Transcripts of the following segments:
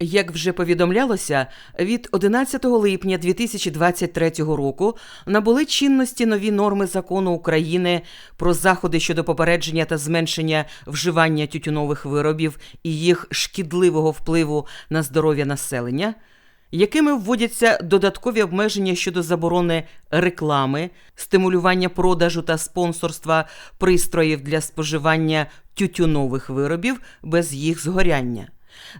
Як вже повідомлялося, від 11 липня 2023 року набули чинності нові норми закону України про заходи щодо попередження та зменшення вживання тютюнових виробів і їх шкідливого впливу на здоров'я населення, якими вводяться додаткові обмеження щодо заборони реклами, стимулювання продажу та спонсорства пристроїв для споживання тютюнових виробів без їх згоряння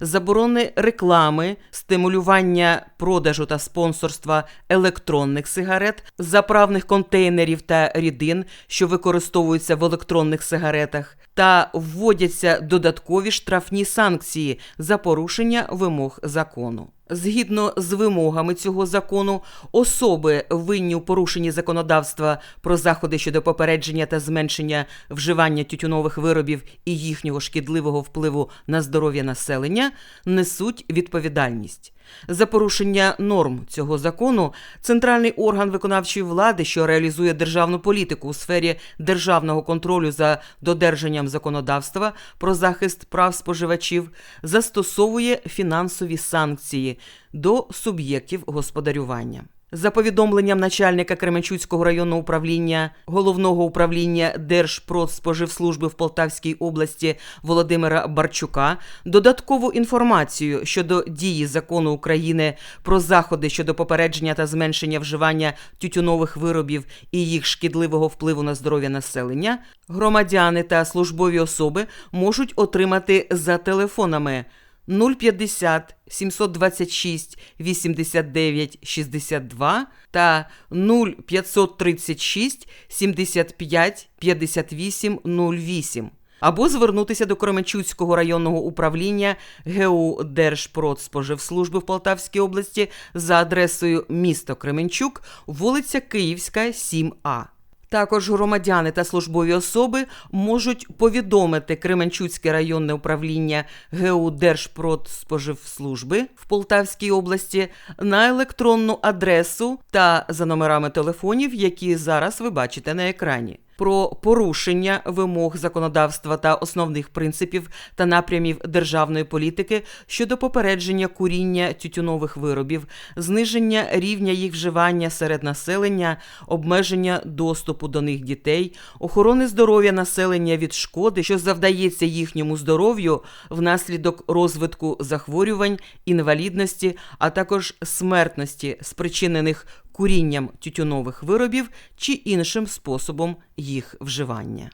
заборони реклами, стимулювання продажу та спонсорства електронних сигарет, заправних контейнерів та рідин, що використовуються в електронних сигаретах, та вводяться додаткові штрафні санкції за порушення вимог закону. Згідно з вимогами цього закону, особи винні у порушенні законодавства про заходи щодо попередження та зменшення вживання тютюнових виробів і їхнього шкідливого впливу на здоров'я населення несуть відповідальність. За порушення норм цього закону центральний орган виконавчої влади, що реалізує державну політику у сфері державного контролю за додержанням законодавства про захист прав споживачів, застосовує фінансові санкції до суб'єктів господарювання. За повідомленням начальника Кременчуцького районного управління головного управління Держпродспоживслужби в Полтавській області Володимира Барчука, додаткову інформацію щодо дії закону України про заходи щодо попередження та зменшення вживання тютюнових виробів і їх шкідливого впливу на здоров'я населення, громадяни та службові особи можуть отримати за телефонами 050 726 89 62 та 0536 75 58 08 або звернутися до Кременчуцького районного управління ГУ Держпродспоживслужби в Полтавській області за адресою місто Кременчук, вулиця Київська, 7А. Також громадяни та службові особи можуть повідомити Кременчуцьке районне управління ГУ Держпродспоживслужби в Полтавській області на електронну адресу та за номерами телефонів, які зараз ви бачите на екрані. Про порушення вимог законодавства та основних принципів та напрямів державної політики щодо попередження куріння тютюнових виробів, зниження рівня їх вживання серед населення, обмеження доступу до них дітей, охорони здоров'я населення від шкоди, що завдається їхньому здоров'ю внаслідок розвитку захворювань, інвалідності, а також смертності, спричинених курінням тютюнових виробів чи іншим способом їх вживання.